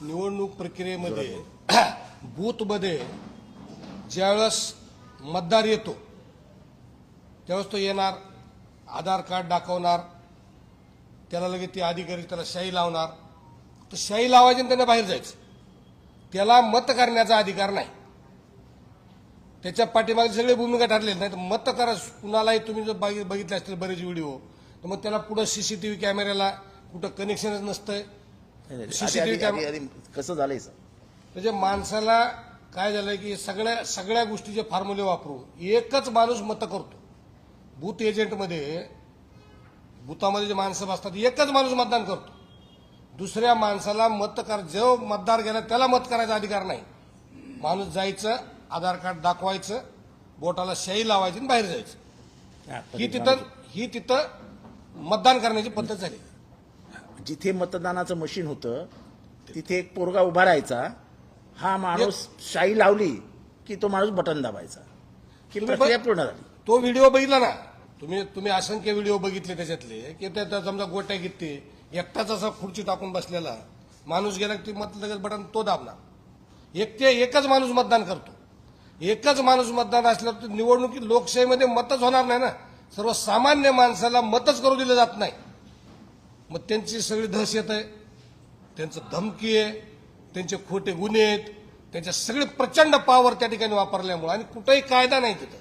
निवडणूक प्रक्रियेमध्ये बूथमध्ये ज्यावेळेस मतदार येतो त्यावेळेस तो येणार आधार कार्ड दाखवणार त्याला लगेच ते अधिकारी त्याला शाई लावणार. तर शाई लावायची आणि बाहेर जायचं. त्याला मत करण्याचा अधिकार नाही. त्याच्या पाठीमागे सगळे भूमिका ठरलेली नाही तर मत करा कुणालाही तुम्ही जर बघितले असतील बरेच व्हिडिओ तर मग त्याला पुढं सीसीटीव्ही कॅमेऱ्याला कुठं कनेक्शनच नसतंय. आधी- CCTV आधी- कॅमेरा- आधी- आधी कसं झालंय सर म्हणजे माणसाला काय झालंय की सगळ्या सगळ्या गोष्टीचे फॉर्म्युले वापरून एकच माणूस मत करतो. बूथ एजंटमध्ये बुथामध्ये जे माणसं बसतात एकच माणूस मतदान करतो. दुसऱ्या माणसाला मत कर जो मतदार गेला त्याला मत करायचा अधिकार नाही. माणूस जायचं आधार कार्ड दाखवायचं बोटाला शाई लावायची आणि बाहेर जायचं. ही तिथं ही तिथं मतदान करण्याची पद्धत झाली. जिथे मतदानाचं मशीन होतं तिथे एक पोरगा उभा राहायचा. हा माणूस शाई लावली की तो माणूस बटन दाबायचा. की प्रक्रिया पूर्ण झाली. तो व्हिडिओ बघितला ना तुम्ही तुम्ही असंख्य व्हिडिओ बघितले त्याच्यातले की त्या समजा गोट्या घेते एकटाच असा खुर्ची टाकून बसलेला माणूस गेला की मत लगेच बटन तो दाबणार. एक ते एकच माणूस मतदान करतो. एकच माणूस मतदान असल्यावर तर निवडणुकीत लोकशाहीमध्ये मतच होणार नाही ना. सर्वसामान्य माणसाला मतच करू दिलं जात नाही. मग त्यांची सगळी दहशत आहे. त्यांचं धमकी आहे त्यांचे खोटे गुन्हे आहेत त्यांच्या सगळे प्रचंड पावर त्या ठिकाणी वापरल्यामुळे आणि कुठंही कायदा नाही तिथं.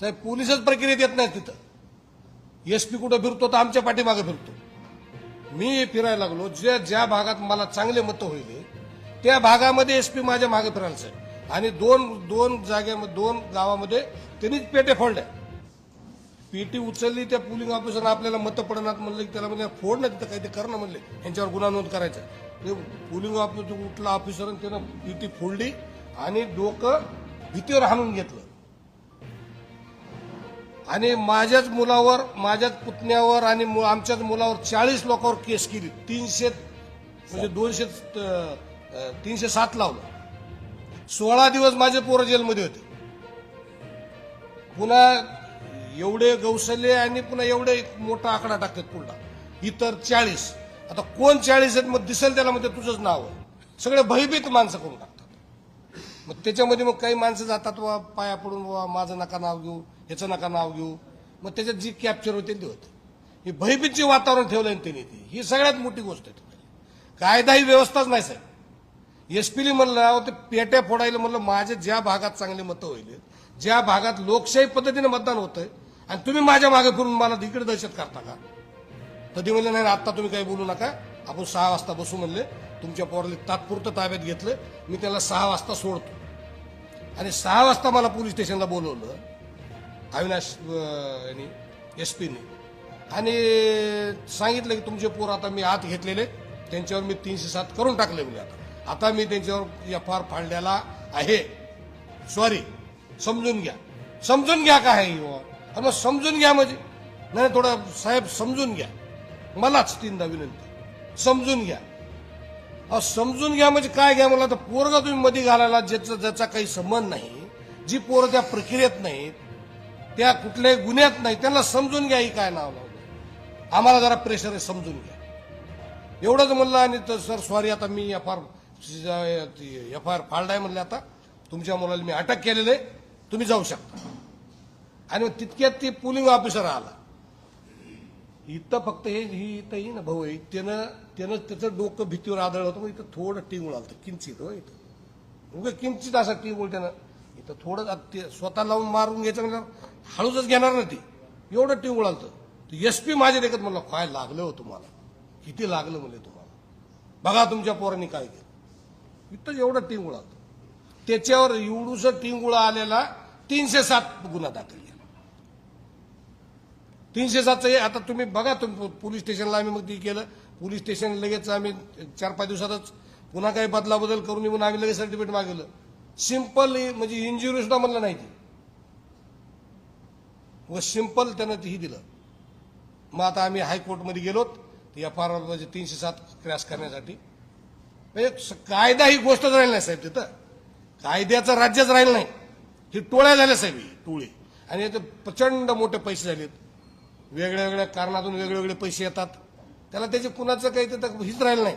साहेब पोलीसच प्रक्रियेत येत नाही तिथं. एस पी कुठं फिरतो तर आमच्या पाठीमागे फिरतो. मी फिरायला लागलो ज्या ज्या भागात मला चांगले मतं होईल त्या भागामध्ये एस पी माझ्या मागे फिरायला साहेब आणि दोन दोन जागेमध्ये दोन गावामध्ये त्यांनीच पेटे फोडल्या. पीटी उचलली त्या पोलिंग ऑफिसरनं आपल्याला मतं पडणार म्हणलं की त्याला म्हणजे फोड ना तिथं काही ते करणं म्हणले. यांच्यावर गुन्हा नोंद करायचा. ते पोलिंग ऑफिसर उठला ऑफिसर त्यानं पीटी फोडली आणि डोकं भीतीवर हाणून घेतलं. आणि माझ्याच मुलावर माझ्याच पुतण्यावर आणि मु- आमच्याच मुलावर चाळीस लोकांवर केस केली. तीनशे म्हणजे दोनशे तीनशे सात लावलं. सोळा दिवस माझे पोरं जेलमध्ये होते. पुन्हा एवढे गौसले आणि पुन्हा एवढे एक मोठा आकडा टाकतात पुन्हा इतर चाळीस. आता कोण चाळीस आहेत मग दिसेल त्याला म्हणजे तुझंच नाव आहे. सगळे भयभीत माणसं करून टाकतात. मग त्याच्यामध्ये मग काही माणसं जातात वा पाया पडून वा माझं नका नाव घेऊ ह्याचं नका नाव घेऊ. मग त्याच्यात जी कॅप्चर होते ती होते. हे भयभीतचे वातावरण ठेवलं त्यांनी ती. ही सगळ्यात मोठी गोष्ट आहे कायदा ही व्यवस्थाच नाही साहेब. एसपीली म्हणलं ते पेट्या फोडायला म्हणलं माझ्या ज्या भागात चांगले मतं होईल ज्या भागात लोकशाही पद्धतीने मतदान होतंय आणि तुम्ही माझ्या मागे फिरून मला इकडे दहशत करता का? तर ते म्हणले नाही आता तुम्ही काही बोलू नका. आपण सहा वाजता बसू म्हणले. तुमच्या पोराला तात्पुरतं ताब्यात घेतलं. मी त्याला सहा वाजता सोडतो. आणि सहा वाजता मला पोलीस स्टेशनला बोलवलं अविनाश एस पीने. आणि सांगितलं की तुमचे पोर आता मी आत घेतलेले. त्यांच्यावर मी तीनशे सात करून टाकले म्हणजे आता. आता मी त्यांच्यावर एफ आर फाडलेला आहे. सॉरी समजून घ्या. समजून घ्या काय आहे हो? मग समजून घ्या म्हणजे. नाही थोडा साहेब समजून घ्या. मलाच तीनदा विनंती. समजून घ्या. अहो समजून घ्या म्हणजे काय घ्या? मला तर पोरगा तुम्ही मध्ये घालायला ज्याचा ज्याचा काही संबंध नाही जी पोरं त्या प्रक्रियेत नाहीत त्या कुठल्याही गुन्ह्यात नाही त्यांना समजून घ्या ही काय नाव लावलं. आम्हाला जरा प्रेशर आहे समजून घ्या. एवढंच म्हणलं आणि तर सर सॉरी आता मी एफ आर एफ आर फाळलाय म्हणले आता. तुमच्या मुलाला मी अटक केलेलं आहे. तुम्ही जाऊ शकता. आणि मग तितक्यात ते पोलिंग ऑफिसर आला. इथं फक्त हे ही इथं येईन ना भाऊ आहे. त्यानं त्यानं त्याचं डोकं भीतीवर आदळ होतं मग इथं थोडं टिंगूळ आलं किंचित हो इथं. उगा किंचित असं टिंगूळ त्यानं इथं थोडं ते स्वतः लावून मारून घ्यायचं म्हणजे हळूच घेणार ना ती. एवढं टिंगूळ आलं एस पी माझ्या देखत म्हणलं काय लागलं हो तुम्हाला? किती लागलं म्हणजे तुम्हाला? बघा तुमच्या पोरांनी काय केलं. इथं एवढं टिंगूळ आलं त्याच्यावर एवढूस टिंगुळा आलेला तीनशे सात गुन्हा दाखल. तीनशे सातचं हे आता तुम्ही बघा तुम्ही पोलीस स्टेशनला आम्ही मग ते केलं. पोलीस स्टेशन लगेच आम्ही चार पाच दिवसातच पुन्हा काही बदलाबदल करून येऊन आम्ही लगेच सर्टिफिकेट मागवलं. सिंपल म्हणजे इंजुरी सुद्धा म्हणलं नाही ती. व सिंपल त्यानं तीही दिलं. मग आता आम्ही हायकोर्टमध्ये गेलोत. एफ आर म्हणजे तीनशे सात क्रॅश करण्यासाठी. म्हणजे स- कायदा ही गोष्टच राहिली नाही साहेब तिथं. कायद्याचं राज्यच राहिलं नाही. ही टोळ्या झाल्या साहेब ही टोळी. आणि याचे प्रचंड मोठे पैसे झालेत. वेगळ्या वेगळ्या कारणातून वेगळेवेगळे पैसे येतात. त्याला त्याचे कुणाचं काही तर हीच राहिलं नाही.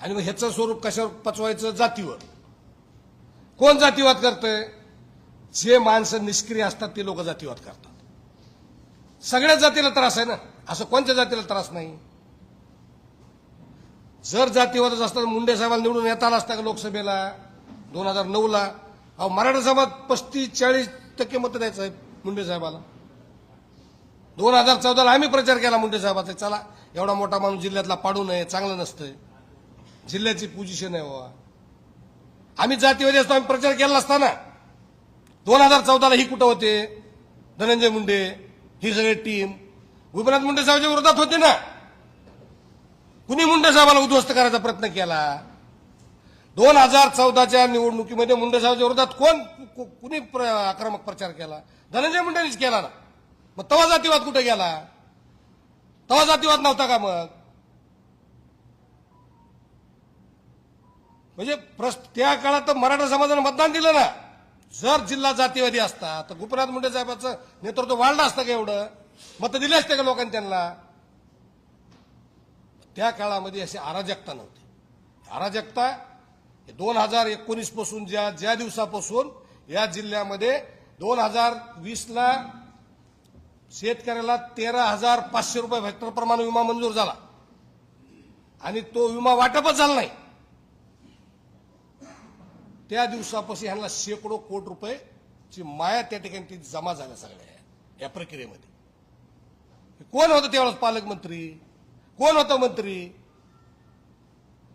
आणि मग ह्याचं स्वरूप कशावर पचवायचं? जातीवर. कोण जातीवाद करतंय? जे माणसं निष्क्रिय असतात ते लोक जातीवाद करतात. सगळ्याच जातीला त्रास आहे ना? असं कोणत्या जातीला त्रास नाही? जर जातीवादच असता तर मुंडे साहेबांना निवडून येता आला असता का लोकसभेला? दोन हजार नऊला. अहो मराठा समाज पस्तीस चाळीस टक्के मतं द्यायचं आहे मुंडे साहेबाला. दोन हजार चौदाला आम्ही प्रचार केला मुंडे साहेबाचा. चला एवढा मोठा माणूस जिल्ह्यातला पाडू नये चांगलं नसतंय. जिल्ह्याची पोझिशन आहे बाबा आम्ही जातीवादी असतो आम्ही प्रचार केला असताना. दोन हजार चौदाला ही कुठं होते? धनंजय मुंडे ही सगळी टीम गोपीनाथ मुंडे साहेबांच्या विरोधात होते ना. कुणी मुंडे साहेबाला उद्ध्वस्त करायचा प्रयत्न केला? दोन हजार चौदाच्या निवडणुकीमध्ये मुंडे साहेबांच्या विरोधात कोण कुणी प्र- आक्रमक प्रचार केला? धनंजय मुंडेनीच केला ना. मग तवा जातीवाद कुठे गेला? तवा जातीवाद नव्हता का मग? म्हणजे प्रश्न त्या काळात तर मराठा समाजानं मतदान दिलं ना. जर जिल्हा जातीवादी असता तर गोपीनाथ मुंडे साहेबांचं नेतृत्व वाढलं असतं का एवढं? मत दिले असते का लोकांनी त्यांना? त्या काळामध्ये अशी अराजकता नव्हती. अराजकता दोन हजार एकोणीसपासून ज्या ज्या दिवसापासून या जिल्ह्यामध्ये दोन हजार वीसला शेतकऱ्याला तेरा हजार पाचशे रुपये हेक्टर प्रमाणे विमा मंजूर झाला. आणि तो विमा वाटपच झाला नाही. त्या दिवसापासून ह्यांना शेकडो कोटी रुपये माया त्या ठिकाणी ती जमा झाल्या सगळ्या या प्रक्रियेमध्ये. कोण होतं त्यावेळेस पालकमंत्री? कोण होतं मंत्री?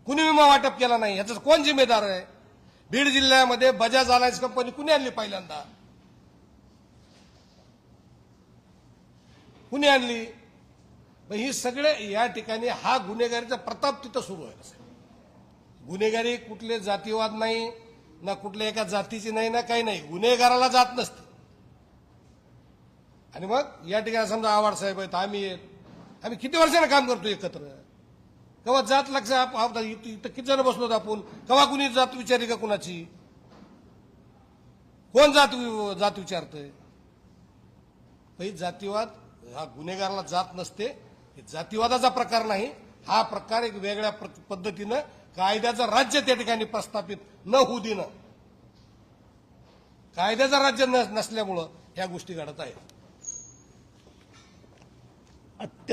कुणी विमा वाटप केला नाही? याचा कोण जिम्मेदार आहे? बीड जिल्ह्यामध्ये बजाज अलायन्स कंपनी कुणी आणली पहिल्यांदा? कुणी आणली? मग ही सगळे या ठिकाणी हा गुन्हेगारीचा प्रताप तिथं सुरू आहे. गुन्हेगारी कुठले जातीवाद नाही ना कुठल्या एका जातीची नाही ना काही नाही. गुन्हेगाराला जात नसते. आणि मग या ठिकाणी समजा आवाड साहेब आहेत आम्ही आहेत. आम्ही किती वर्षानं काम करतो एकत्र? केव्हा जात लक्ष इथं इथं किती जण बसलो आपण? केव्हा कुणी जात विचारी का कुणाची? कोण जात वि- जात विचारतंय? जातीवाद हा गुन्हेगाराला जात नसते हे जातीवादाचा प्रकार नाही हा प्रकार एक वेगळ्या प्र- पद्धतीनं कायद्याचं राज्य त्या ठिकाणी प्रस्थापित न होऊ देणं. कायद्याचं राज्य नसल्यामुळं ह्या गोष्टी घडत आहेत. अत्यंत